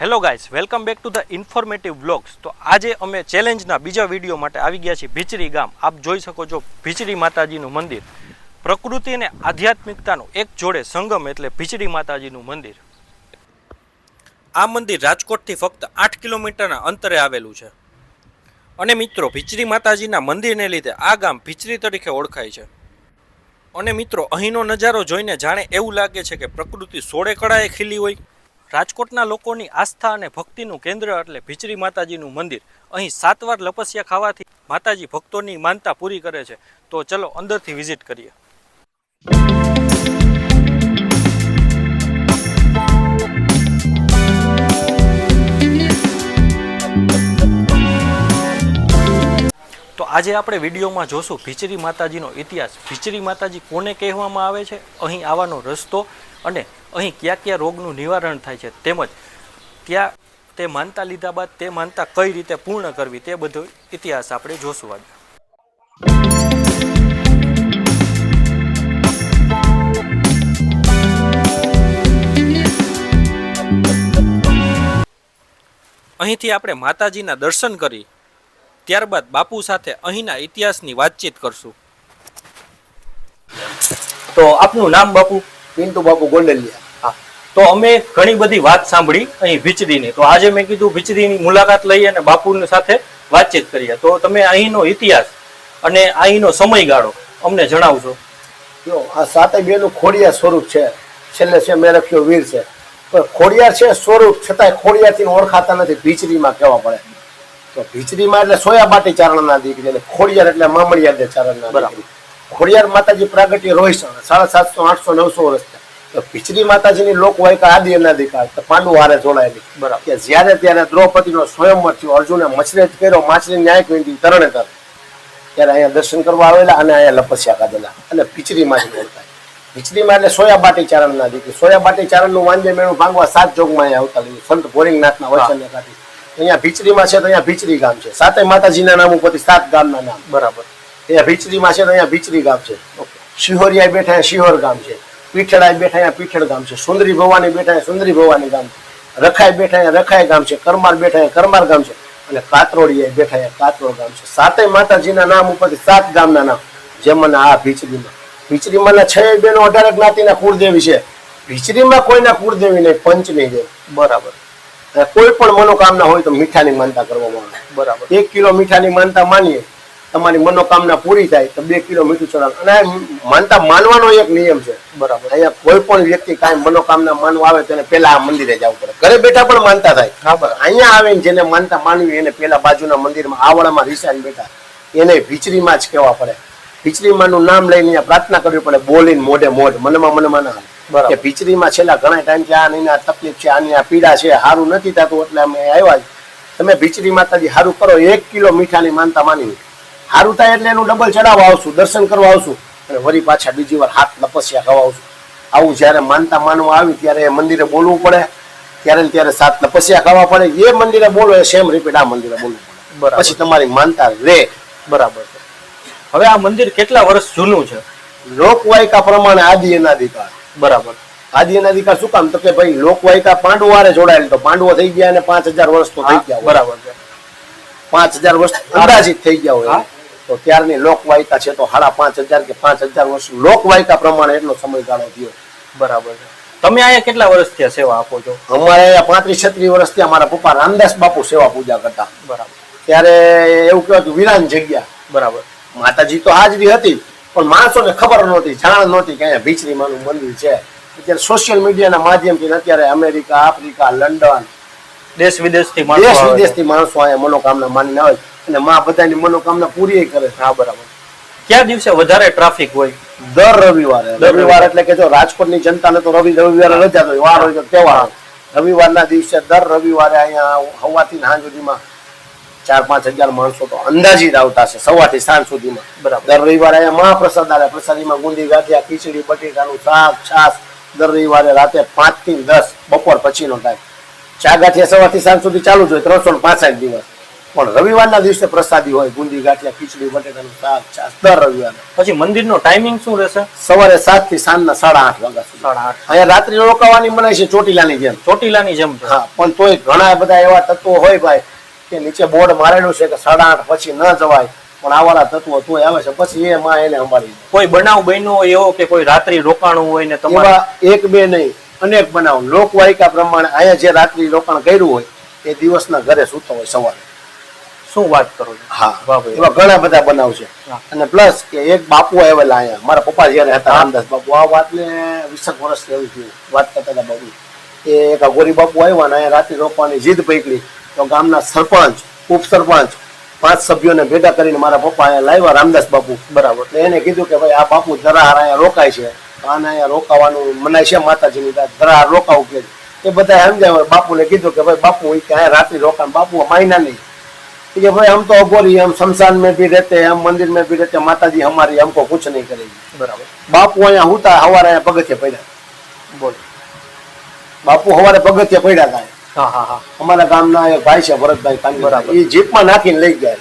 Hello guys welcome back to the informative blogs તો આજે અમે ચેલેન્જના બીજા વીડિયો માટે આવી ગયા છીએ ભીચરી ગામ. આપ જોઈ શકો છો ભીચરી માતાજીનું મંદિર. પ્રકૃતિ અને આધ્યાત્મિકતાનો એક જોડે સંગમ એટલે ભીચરી માતાજીનું મંદિર. આ મંદિર રાજકોટથી ફક્ત આઠ કિલોમીટરના અંતરે આવેલું છે. અને મિત્રો, ભીચરી માતાજીના મંદિરને લીધે આ ગામ ભીચરી તરીકે ઓળખાય છે. અને મિત્રો, અહીંનો નજારો જોઈને જાણે એવું લાગે છે કે પ્રકૃતિ સોળે કળાએ ખીલી હોય. રાજકોટના લોકોની આસ્થા અને ભક્તિનું કેન્દ્ર એટલે ભીચરી માતાજીનું મંદિર. અહીં સાત વાર લપસ્યા ખાવાથી માતાજી ભક્તોની માનતા પૂરી કરે છે. તો ચલો અંદરથી વિઝિટ કરીએ. તો આજે આપણે વિડીયોમાં જોશું ભીચરી માતાજીનો ઇતિહાસ. ભીચરી માતાજી કોને કહેવામાં આવે છે? અહીં આવવાનો રસ્તો અને અહીં કયા કયા રોગનું નિવારણ થાય છે તેમજ ત્યાં તે માનતા લીધા બાદ તે માનતા કઈ રીતે પૂર્ણ કરવી તે બધો ઇતિહાસ આપણે જોશું આજે. અહીંથી આપણે માતાજીના દર્શન કરી, ત્યારબાદ બાપુ સાથે અહીંના ઇતિહાસની વાતચીત કરશું. તો આપનું નામ બાપુ? પિન્ટુ બાપુ ગોંડલિયા. તો અમે ઘણી બધી વાત સાંભળી અહીં ભીચરીની તો આજે મેં કીધું ભીચરીની મુલાકાત લઈ અને બાપુની સાથે વાતચીત કરીએ. તો તમે અહીંનો ઇતિહાસ અને અહીંનો સમયગાળો અમને જણાવજો. જો આ સાતે બેનું ખોડિયાર સ્વરૂપ છે. છેલ્લે છે મેં લખ્યો વીર છે. પણ ખોડિયાર છે સ્વરૂપ છતાંય ખોડિયારથી ઓળખાતા નથી ભીચરીમાં કહેવા પડે. તો ભીચરીમાં એટલે સોયા બાટી ચારણના દીકરી અને ખોડિયાર એટલે મામડિયા દે ચારણના બરાબર. ખોડિયાર માતાજી પ્રાગટ્ય રોહિત સાડા સાતસો આઠસો નવસો વર્ષ. ભીચરી માતાજીની લોકવાયકા આદિ અનાધિકાર પાંડુ હારે જોડાયેલી. બરાબર. કે જ્યારે ત્યારે દ્રૌપદીનો સ્વયંવર થયો અર્જુને મછરેજ કર્યો માછલી ન્યાય કરી તરણે તર ત્યારે અહીંયા દર્શન કરવા આવેલા અને અહીંયા લપસ્યા કાઢેલા. અને ભીચરીમાં જ ઓળખાય ભીચરીમાં એટલે સોયા બાટી ચારણના દીકરી. સોયા બાટી ચારણનું વાંજે મેળું ભાંગવા સાત જોગમાં અહીંયા આવતા લીધું. સંત ભોરિંગનાથના વચનને કાઢી અહીંયા ભીચરીમાં છે તો અહીંયા ભીચરી ગામ છે. સાતે માતાજીના નામ ઉપરથી સાત ગામના નામ. બરાબર. અહીંયા ભીચરીમાં છે તો અહીંયા ભીચરી ગામ છે. શિહોરિયા બેઠા શિહોર ગામ છે. પીઠળાય બેઠા અહીંયા પીઠળ ગામ છે. સુંદરી ભવાની બેઠા સુંદરી ભવાની ગામ છે. રખાય બેઠા અહીંયા રખાય ગામ છે. કરમાર બેઠા અહીંયા કરમાર ગામ છે. અને કાતરોડિયા બેઠા અહીંયા કાતરોડ ગામ છે. સાતેય માતાજીના નામ ઉપરથી સાત ગામના નામ. જેમાં આ ભીચરીમાં. ભીચરીમાં છ બેનો અઢાર જ્ઞાતિના કુળદેવી છે. ભીચરીમાં કોઈના કુળદેવી નહીં પંચની દેવ બરાબર. કોઈ પણ મનોકામના હોય તો મીઠાની માનતા કરવામાં આવે. બરાબર. એક કિલો મીઠાની માનતા માનીએ તમારી મનોકામના પૂરી થાય તો બે કિલો મીઠું ચડાવે. અને માનતા માનવાનો એક નિયમ છે. બરાબર. અહીંયા કોઈ પણ વ્યક્તિ કાંઈ મનોકામના માનવા આવે તેને પેલા આ મંદિરે જવું પડે. ઘરે બેઠા પણ માનતા થાય. હા બરાબર. અહીંયા આવીને જેને માનતા માનવી એને પેલા બાજુના મંદિરમાં આવડામાં રીસાઈને બેઠા. એને ભીચરીમાં જ કહેવા પડે. ભીચરીમાંનું નામ લઈને અહીંયા પ્રાર્થના કરવી પડે બોલીને મોઢે મોઢ મનમાં મનમાં ના કે ભીચરીમાં છેલ્લા ઘણા ટાઈમ છે આ નહીં આ તકલીફ છે આની આ પીડા છે સારું નથી થતું એટલે અમે આવ્યા તમે ભીચરી માતાજી સારું કરો એક કિલો મીઠાની માનતા માની સારું થાય એટલે એનું ડબલ ચડાવવા આવશું દર્શન કરવા આવશું અને વળી પાછા બીજી વાર હાથ તપસ્યા કરવા આવશું. આવું જ્યારે માનતા માનવા આવી ત્યારે એ મંદિરે બોલવું પડે ત્યારે ત્યારે સાત લપસ્યા ખાવા પડે. એ મંદિરે બોલો એ સેમ રિપીટ આ મંદિરે બોલવું પડે. બરાબર. પછી તમારી માનતા રે. બરાબર. હવે આ મંદિર કેટલા વર્ષ જૂનું છે? લોકવાયકા પ્રમાણે આદિ અનાધિકાર બરાબર. આદિ અનાધિકાર શું કામ? તો કે ભાઈ લોકવાયકા પાંડુ વારે જોડાયેલ તો પાંડવો થઈ ગયા અને પાંચ હજાર વર્ષ તો થઈ ગયા બરાબર પાંચ હજાર વર્ષ અંદાજિત થઈ ગયા હોય. તો ત્યારની લોકવાયકા છે તો સાડા પાંચ હજાર કે પાંચ હજાર વર્ષ લોકવાયકા પ્રમાણે એટલો સમયગાળો થયો. બરાબર. તમે અહીંયા કેટલા વર્ષથી થયા સેવા આપો છો? અમારે પાંત્રીસ છત્રીસ વર્ષથી અમારા પપ્પા રામદાસ બાપુ સેવા પૂજા કરતા. બરાબર. ત્યારે એવું કહેવાતું વિરાન જગ્યા. બરાબર. માતાજી તો હાજરી હતી પણ માણસોને ખબર નહોતી જાણ નહોતી કે અહીંયા ભીચરી માનું મંદિર છે. અત્યારે સોશિયલ મીડિયાના માધ્યમથી અત્યારે અમેરિકા આફ્રિકા લંડન દેશ વિદેશથી દેશ વિદેશથી માણસો અહીંયા મનોકામના માનીને આવે. અને માં બધાની મનોકામના પૂરી કરે છે હા બરાબર. કયા દિવસે વધારે ટ્રાફિક હોય? દર રવિવારે. રવિવાર. એટલે કે જો રાજકોટની જનતાને તો રવિ રવિવારે રજા હોય વાર હોય તો તહેવાર. રવિવારના દિવસે દર રવિવારે અહીંયા હવાથી સાંજ સુધીમાં ચાર પાંચ હજાર માણસો તો અંદાજિત આવતા છે સવારથી સાંજ સુધીમાં. બરાબર. દર રવિવારે અહીંયા મહાપ્રસાદ આવે. પ્રસાદીમાં ગુંદી ગાંઠિયા ખીચડી બટેકાનું શાક છાસ દર રવિવારે રાતે પાંચથી દસ બપોર પછીનો ટાઈમ ચા ગાંઠિયા સવારથી સાંજ સુધી ચાલુ જ હોય ત્રણસો ને પાંસઠ દિવસ. પણ રવિવારના દિવસે પ્રસાદી હોય બુંદી ગાંઠિયા ખીચડી બટેટાનું શાક છાશ દર રવિવારે. પછી મંદિરનો ટાઈમિંગ શું રહેશે? સવારે સાતથી સાંજના સાડા આઠ વાગ્યા સુધી. સાડા આઠ. અહીંયા રાત્રિ રોકાવાની મનાય છે ચોટીલાની જેમ. ચોટીલાની જેમ હા પણ તોય ઘણા બધા એવા તત્વો હોય ભાઈ કે નીચે બોર્ડ મારેલું છે કે સાડા આઠ પછી ન જવાય. પણ આવાળા તત્વો તોય આવે છે. પછી એ માં એને સંભાળી કોઈ બનાવ બન્યો હોય એવો કે કોઈ રાત્રિ રોકાણું હોય ને તમારા? એક બે નહીં અનેક બનાવ. લોકવાયકા પ્રમાણે અહીંયા જે રાત્રિ રોકાણ કર્યું હોય એ દિવસના ઘરે સૂતો હોય સવારે. શું વાત કરો છો? હા. એવા ઘણા બધા બનાવ છે. અને પ્લસ કે એક બાપુ આવેલા અહીંયા. મારા પપ્પા જયારે હતા રામદાસ બાપુ. આ વાતને વીસક વર્ષ એવું થયું વાત કરતા હતા બાપુ એ એક ગોરી બાપુ આવ્યા ને અહીંયા રાત્રે રોકવાની જીદ પકડી. તો ગામના સરપંચ ઉપસરપંચ પાંચ સભ્યોને ભેગા કરીને મારા પપ્પા અહીંયા લાવ્યા રામદાસ બાપુ. બરાબર. એટલે એને કીધું કે ભાઈ આ બાપુ ધરાહાર અહીંયા રોકાય છે. આને અહીંયા રોકાવાનું મનાય છે માતાજીની જરા ધરાહાર રોકાવું કે. એ બધા સમજાય બાપુને કીધું કે ભાઈ બાપુ એ કે અહીંયા રાત્રિ રોકાણ બાપુ માયના નહીં. कि भाई हम तो अघोरी हम शमशान में भी रहते हैं हम मंदिर में भी रहते हैं माता जी हमारी हमको कुछ नहीं करेगी बराबर बापू અહીંયા होता પડ્યા. अँ બાપુ હવારે પગથિયા પડ્યા હતા હા હા હા. અમારા ગામના એક ભાઈ છે ભરતભાઈ કાન બરાબર. એ જીપમાં નાખીને લઈ ગયા.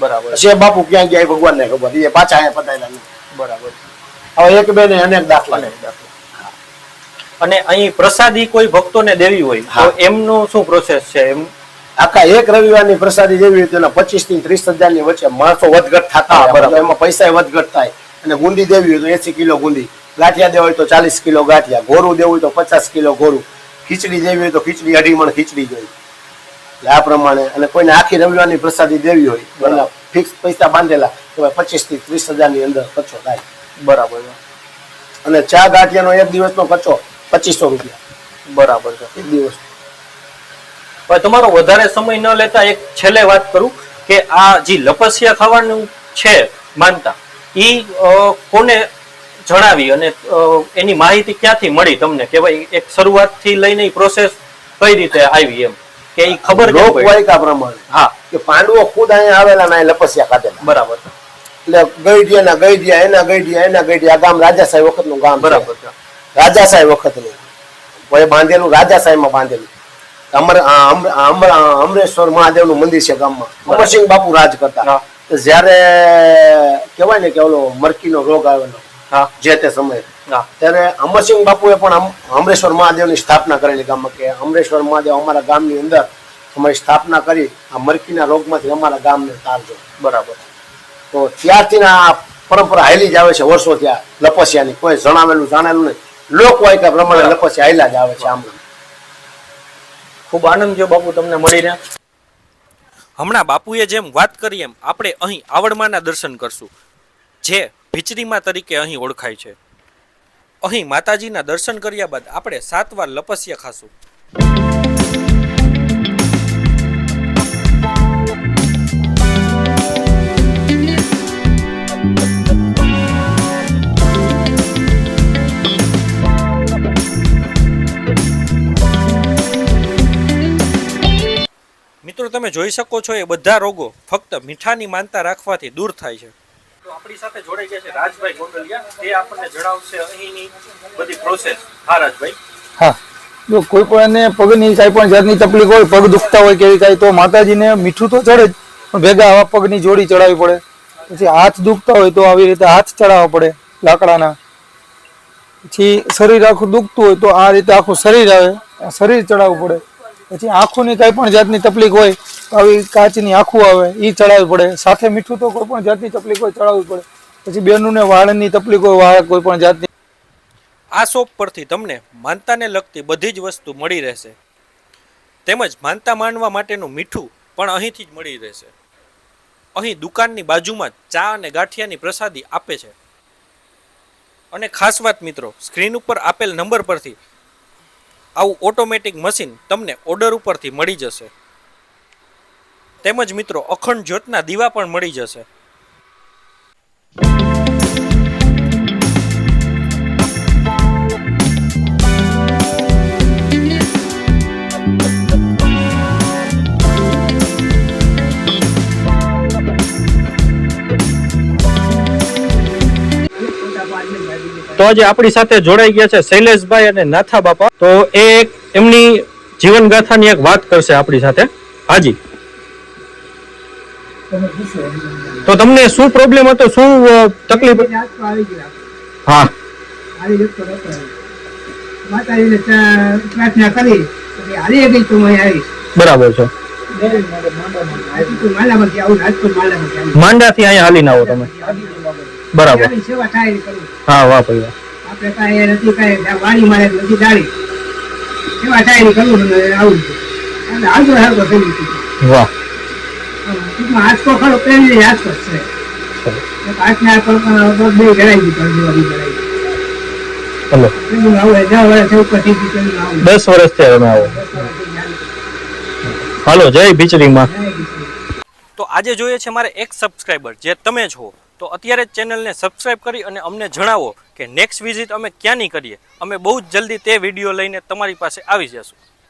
બરાબર. છે બાપુ ક્યાં ગયા ભગવાન ને ખબર. એ પાછા અહીંયા પતાયેલા બરાબર. હવે એક બે ને અનેક દાખલા. અને અહીં પ્રસાદી કોઈ ભક્તોને દેવી હોય તો એમનું શું પ્રોસેસ છે? એમ આખા એક રવિવારની પ્રસાદી જેવી રીતે પચીસથી ત્રીસ હજારની વચ્ચે માણસો વધઘટ થતા બરાબર. એમાં પૈસા વધઘટ થાય. અને ગુંદી દેવી હોય તો એસી કિલો ગુંદી. ગાંઠિયા દેવા હોય તો ચાલીસ કિલો ગાંઠિયા. ઘોરું દેવું હોય તો પચાસ કિલો ઘોરું. ખીચડી દેવી હોય તો ખીચડી અઢી મણ ખીચડી જોઈએ એટલે આ પ્રમાણે. અને કોઈને આખી રવિવારની પ્રસાદી દેવી હોય એના ફિક્સ પૈસા બાંધેલા તો પચીસથી ત્રીસ હજારની અંદર કચ્છો થાય. બરાબર. અને ચા ગાંઠિયાનો એક દિવસનો કચ્ચો પચીસો રૂપિયા. બરાબર છે. એક દિવસ હવે તમારો વધારે સમય ન લેતા એક છેલ્લે વાત કરું કે આ જે લપસિયા ખાવાનું છે માનતા એ કોને જણાવી અને એની માહિતી ક્યાંથી મળી તમને? કે ભાઈ એક શરૂઆતથી લઈને પ્રોસેસ કઈ રીતે આવી એમ? કે એ ખબર લોકવાયકા પ્રમાણે હા. કે પાંડવો ખુદ અહીંયા આવેલા ના લપસિયા ખાધેલા. બરાબર. એટલે ગઈડિયા ના ગઈડિયા એના ગઈડિયા એના ગઈડિયા આ ગામ રાજાશાહી વખતનું ગામ. બરાબર રાજા સાહેબ વખતનું. હવે બાંધેલું સાહેબમાં બાંધેલું. અમર અમર- અમરેશ્વર મહાદેવનું મંદિર છે ગામમાં. અમરસિંહ બાપુ રાજ કરતા. જ્યારે કહેવાય ને કે ઓલો મરકીનો રોગ આવેલો જે તે સમયે. ત્યારે અમરસિંહ બાપુએ પણ અમ- અમરેશ્વર મહાદેવની સ્થાપના કરેલી ગામમાં કે અમરેશ્વર મહાદેવ અમારા ગામની અંદર અમારી સ્થાપના કરી આ મરકીના રોગમાંથી અમારા ગામને તારજો બરાબર. તો ત્યારથી આ પરંપરા હાલી જ આવે છે વર્ષો ત્યાં લપસ્યાની. કોઈ જણાવેલું જાણેલું નહીં. લોકવાયકા પ્રમાણે લપસ્યા હેલા જ આવે છે આમ. ખૂબ આનંદ થયો બાપુ તમને મળીને. હમણાં બાપુએ જેમ વાત કરી એમ આપણે અહીં આવડમાના દર્શન કરશું. જે ભીચરીમાં તરીકે અહીં ઓળખાય છે. અહીં માતાજીના દર્શન કર્યા બાદ આપણે સાત વાર લપસ્યા ખાશું. તમે જોઈ શકો છો એ બધા રોગો ફક્ત મીઠાની માનતા રાખવાથી દૂર થાય છે. તો આપણી સાથે જોડાઈ ગયા છે રાજભાઈ ગોંડલિયા. એ આપણને જણાવશે અહીંની બધી પ્રોસેસ હા રાજભાઈ. હા. જો કોઈ પણ એને પગની કાંઈ પણ જાતની તકલીફ હોય પગ દુખતા હોય કેવી કાંઈ તો માતાજીને મીઠું તો ચડે જ પણ ભેગા આવા પગની જોડી ચડાવવી પડે. પછી હાથ દુખતા હોય તો આવી રીતે હાથ ચડાવવા પડે લાકડાના. પછી શરીર આખું દુખતું હોય તો આ રીતે આખું શરીર આવે આ શરીર ચડાવવું પડે. પછી આંખોની કાંઈ પણ જાતની તકલીફ હોય આવી કાચની આંખું આવે એ ચડાવવી પડે. સાથે મીઠું તો કોઈ પણ જાતની તકલીફ હોય, ચડાવવી પડે. પછી બેનુંને વાળની તકલીફ હોય, વાળ કોઈ પણ જાતની. આ શોપ પરથી તમને માનતાને લગતી બધી જ વસ્તુ મળી રહેશે. તેમજ માનતા માનવા માટેનું મીઠું પણ અહીંથી જ મળી રહેશે. અહીં દુકાનની બાજુમાં ચા અને ગાંઠિયાની પ્રસાદી આપે છે. અને ખાસ વાત મિત્રો, સ્ક્રીન ઉપર આપેલ નંબર પરથી આવું ઓટોમેટિક મશીન તમને ઓર્ડર ઉપરથી મળી જશે. તેમજ મિત્રો, અખંડ જ્યોતના દીવા પણ મળી જશે. તો આજે આપણી સાથે જોડાઈ ગયા છે શૈલેષભાઈ અને નાથા બાપા તો એ એમની જીવન ગાથાની એક વાત કરશે આપણી સાથે. હાજી. તો તમને શું પ્રોબ્લેમ હતો? શું તકલીફ? હા. બરાબર છે. માલામાંથી માંડાથી અહીંયા હાલીને આવો તમે. બરાબર. હા વાહ ભાઈ આપણે કાંઈ નથી કાંઈ વાણી મારે નથી થાય એવી કરવું ને આવું વાહ. ટૂંકમાં આંચકો ખરો પહેલી આંચકો જ છે. એક આ પગ- પગ બે ઘડાઈ દીધો અડધી વાળી ઘડાઈ દીધો. ચલો પેલું આવું દસ વર્ષ થયા તમે આવો. હાલો જય ભીચરીમાં. જય તો આજે જોઈએ છે મારે એક સબસ્ક્રાઈબર જે તમે છો. તો અત્યારે જ ચેનલને સબસ્ક્રાઈબ કરી અને અમને જણાવો કે નેક્સ્ટ વિઝિટ અમે ક્યાંની કરીએ? અમે બહુ જ જલ્દી તે વીડિયો લઈને તમારી પાસે આવી જશું.